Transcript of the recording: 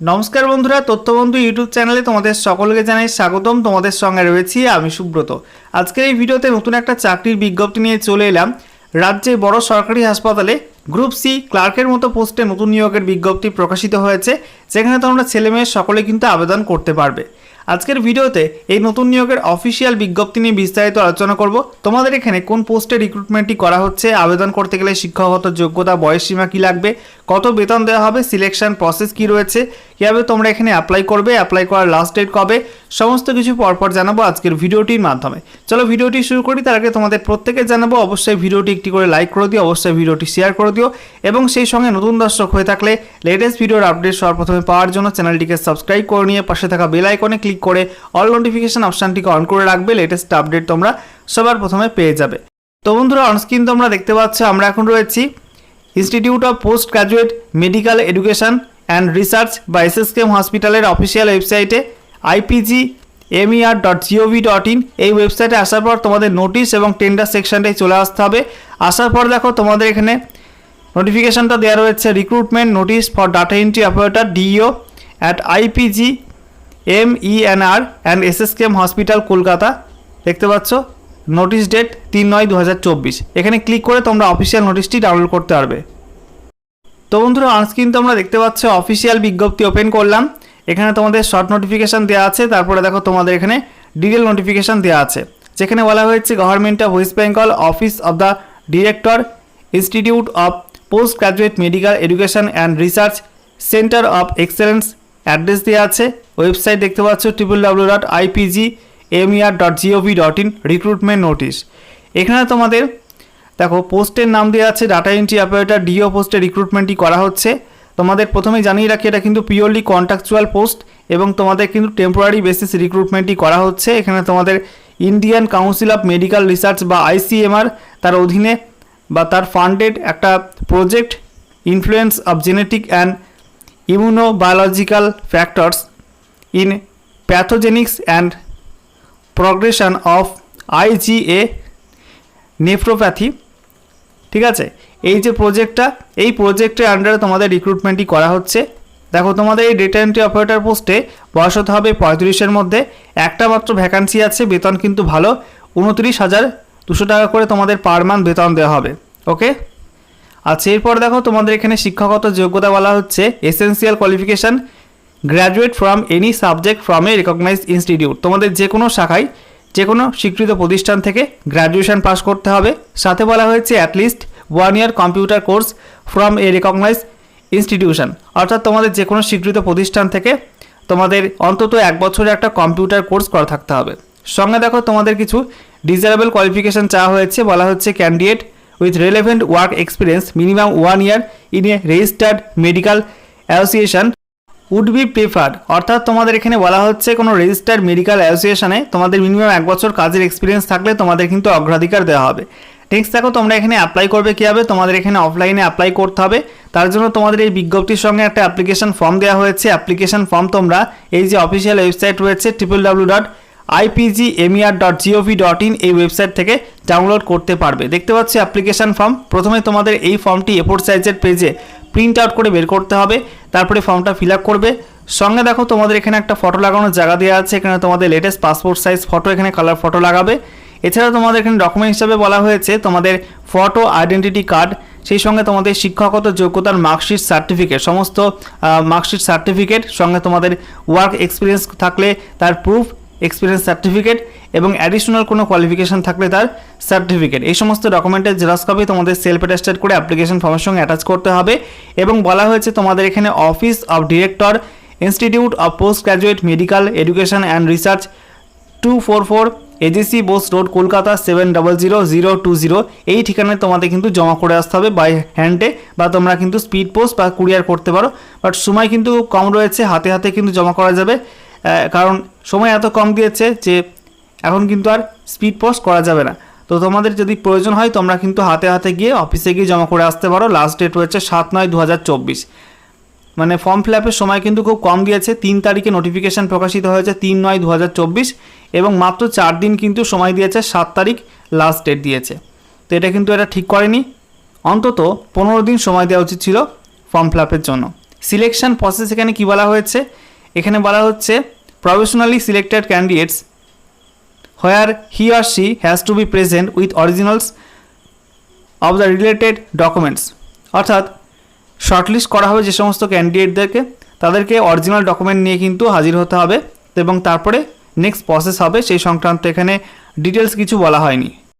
নমস্কার বন্ধুরা, তথ্যবন্ধু ইউটিউব চ্যানেলে তোমাদের সকলকে জানাই স্বাগতম। তোমাদের সঙ্গে রয়েছি আমি সুব্রত। আজকের এই ভিডিওতে নতুন একটা চাকরির বিজ্ঞপ্তি নিয়ে চলে এলাম। রাজ্যে বড় সরকারি হাসপাতালে গ্রুপ সি ক্লার্কের মতো পোস্টে নতুন নিয়োগের বিজ্ঞপ্তি প্রকাশিত হয়েছে, যেখানে তোমরা ছেলে মেয়ে সকলে কিন্তু আবেদন করতে পারবে। আজকের ভিডিওতে এই নতুন নিয়োগের অফিসিয়াল বিজ্ঞপ্তি নিয়ে বিস্তারিত আলোচনা করব। তোমাদের এখানে কোন পোস্টে রিক্রুটমেন্টটি করা হচ্ছে, আবেদন করতে গেলে শিক্ষাগত যোগ্যতা, বয়স সীমা কী লাগবে, কত বেতন দেওয়া হবে সিলেকশন প্রসেস কী রয়েছে, কীভাবে তোমরা এখানে অ্যাপ্লাই করবে অ্যাপ্লাই করার লাস্ট ডেট কবে, সমস্ত কিছু পরপর জানাব আজকের ভিডিওটির মাধ্যমে। চলো ভিডিওটি শুরু করি, তার আগে তোমাদের প্রত্যেকে জানাব, অবশ্যই ভিডিওটি একটি করে লাইক করে দিও, অবশ্যই ভিডিওটি শেয়ার করে দিও। এবং সেই সঙ্গে নতুন দর্শক হয়ে থাকলে লেটেস্ট ভিডিওর আপডেট সবার প্রথমে পাওয়ার জন্য চ্যানেলটিকে সাবস্ক্রাইব করে নিয়ে পাশে থাকা বেল আইকনে ক্লিক করে অল নোটিফিকেশন অপশানটিকে অন করে রাখবে লেটেস্ট আপডেট তোমরা সবার প্রথমে পেয়ে যাবে। তো বন্ধুরা অনস্ক্রিন তোমরা দেখতে পাচ্ছ, আমরা এখন রয়েছি institute of post graduate medical education and research বা এসএসকেএম হসপিটালের অফিসিয়াল ওয়েবসাইটে IPG MER dot GOV dot in এই ওয়েবসাইটে আসার পর তোমাদের নোটিশ এবং টেন্ডার সেকশনটাই চলে আসতে হবে। আসার পর দেখো তোমাদের এখানে নোটিফিকেশনটা দেওয়া রয়েছে recruitment notice for data entry operator DEO at IPG M ENR and SSKM hospital Kolkata দেখতে পাচ্ছ? নোটিশ ডেট তিন নয় দু এখানে ক্লিক করে তোমরা অফিসিয়াল নোটিশটি ডাউনলোড করতে পারবে। তো বন্ধুরা অনস্ক্রিন তোমরা দেখতে পাচ্ছ অফিসিয়াল বিজ্ঞপ্তি ওপেন করলাম। এখানে তোমাদের শর্ট নোটিফিকেশান দেওয়া আছে, তারপরে দেখো তোমাদের এখানে ডিটেল নোটিফিকেশান দেওয়া আছে। যেখানে বলা হয়েছে government of West Bengal office of the director institute of post graduate medical education and research centre of excellence address দেওয়া আছে। ওয়েবসাইট দেখতে পাচ্ছ triple W dot IPG MER dot GOV dot in recruitment notice এখানে তোমাদের, দেখো, পোস্টের নাম দেওয়া আছে ডাটা এন্ট্রি অপারেটর ডিও পোস্টে রিক্রুটমেন্টই করা হচ্ছে। তোমাদের প্রথমে জানিয়ে রাখি, এটা কিন্তু পিওরলি কন্ট্রাকচুয়াল পোস্ট এবং তোমাদের কিন্তু টেম্পোরারি বেসিস রিক্রুটমেন্টই করা হচ্ছে। এখানে তোমাদের Indian council of medical research বা আইসিএমআর তার অধীনে বা তার ফান্ডেড একটা project influence of genetic and immunobiological factors in pathogenesis and progression of IGA nephropathy ঠিক আছে? এই যে প্রজেক্টটা এই প্রজেক্টের আন্ডারে তোমাদের রিক্রুটমেন্টই করা হচ্ছে। দেখো, তোমাদের এই ডেটা এন্ট্রি অপারেটর পোস্টে বয়স হতে হবে পঁয়ত্রিশের মধ্যে। একটা মাত্র ভ্যাকান্সি আছে, বেতন কিন্তু ভালো। উনত্রিশ হাজার দুশো টাকা করে তোমাদের পার মান্থ বেতন দেওয়া হবে। ওকে আচ্ছা এরপর দেখো তোমাদের এখানে শিক্ষাগত যোগ্যতা বলা হচ্ছে essential qualification graduate from any subject from a recognised institute তোমাদের যে কোনো শাখায় যে কোনো স্বীকৃত প্রতিষ্ঠান থেকে গ্র্যাজুয়েশন পাস করতে হবে। সাথে বলা হয়েছে at least one year computer course from a recognise institution অর্থাৎ তোমাদের যে কোনো স্বীকৃত প্রতিষ্ঠান থেকে তোমাদের অন্তত এক বছরের একটা কম্পিউটার কোর্স করা থাকতে হবে। সঙ্গে দেখো তোমাদের কিছু ডিজারেবল কোয়ালিফিকেশান চাওয়া হয়েছে। বলা হচ্ছে candidate with relevant work experience minimum one year in a registered medical association would be preferred অর্থাৎ তোমাদের এখানে বলা হচ্ছে কোনো রেজিস্টার্ড মেডিকেল অ্যাসোসিয়েশনে তোমাদের মিনিমাম এক বছর কাজের এক্সপিরিয়েন্স থাকলে তোমাদের কিন্তু অগ্রাধিকার দেওয়া হবে। নেক্সট দেখো, তোমরা এখানে অ্যাপ্লাই করবে কীভাবে? তোমাদের এখানে অফলাইনে অ্যাপ্লাই করতে হবে। তার জন্য তোমাদের এই বিজ্ঞপ্তির সঙ্গে একটা অ্যাপ্লিকেশন ফর্ম দেওয়া হয়েছে। অ্যাপ্লিকেশন ফর্ম তোমরা এই যে অফিসিয়াল ওয়েবসাইট রয়েছে triple W dot IPG MER dot GOV dot in এই ওয়েবসাইট থেকে ডাউনলোড করতে পারবে। দেখতে পাচ্ছি অ্যাপ্লিকেশন ফর্ম প্রথমে তোমাদের এই ফর্মটি এফোর সাইজের পেজে প্রিন্ট আউট করে বের করতে হবে। তারপরে ফর্মটা ফিল করবে। সঙ্গে দেখো তোমাদের এখানে একটা ফটো লাগানোর জায়গা দেওয়া আছে। এখানে তোমাদের লেটেস্ট পাসপোর্ট সাইজ ফটো এখানে কালার ফটো লাগাবে। এছাড়া তোমাদের এখানে ডকুমেন্ট হিসাবে বলা হয়েছে তোমাদের ফটো আইডেন্টিটি কার্ড সেই সঙ্গে তোমাদের শিক্ষাগত যোগ্যতার মার্কশিট সার্টিফিকেট সমস্ত মার্কশিট সার্টিফিকেট সঙ্গে তোমাদের ওয়ার্ক এক্সপিরিয়েন্স থাকলে তার প্রুফ এক্সপিরিয়েন্স সার্টিফিকেট এবং অ্যাডিশনাল কোনো কোয়ালিফিকেশন থাকলে তার সার্টিফিকেট এই সমস্ত ডকুমেন্টের জেরক্স কপি তোমাদের সেলফ অ্যাটাস্টেড করে অ্যাপ্লিকেশন ফর্মের সঙ্গে অ্যাটাচ করতে হবে এবং বলা হয়েছে তোমাদের এখানে office of director institute of post graduate medical education and research two four four AGC Bose road Kolkata seven double zero zero two zero এই ঠিকানায় তোমাদের কিন্তু জমা করে আসতে হবে বাই হ্যান্ডে বা তোমরা কিন্তু স্পিড পোস্ট বা কুরিয়ার করতে পারো। বাট সময় কিন্তু কম রয়েছে, হাতে হাতে কিন্তু জমা করা যাবে। কারণ সময় এত কম দিয়েছে যে এখন কিন্তু আর স্পিড পোস্ট করা যাবে না। তো তোমাদের যদি প্রয়োজন হয়, তোমরা কিন্তু হাতে হাতে গিয়ে অফিসে গিয়ে জমা করে আসতে পারো। লাস্ট ডেট রয়েছে সাত নয় দু মানে ফর্ম ফিল আপের সময় কিন্তু খুব কম দিয়েছে তিন তারিখে নোটিফিকেশান প্রকাশিত হয়েছে তিন নয় দু এবং মাত্র চার দিন কিন্তু সময় দিয়েছে, সাত তারিখ লাস্ট ডেট দিয়েছে। তো এটা কিন্তু এটা ঠিক করেনি। অন্তত পনেরো দিন সময় দেওয়া উচিত ছিল ফর্ম ফিল আপের জন্য। সিলেকশন প্রসেস এখানে কি বলা হয়েছে? এখানে বলা হচ্ছে professionally selected candidates where he or she has to be present with originals of the related documents অর্থাৎ শর্টলিস্ট করা হবে যে সমস্ত ক্যান্ডিডেটদেরকে তাদেরকে অরিজিনাল ডকুমেন্ট নিয়ে কিন্তু হাজির হতে হবে এবং তারপরে নেক্সট প্রসেস হবে, সেই সংক্রান্ত এখানে ডিটেলস কিছু বলা হয়নি।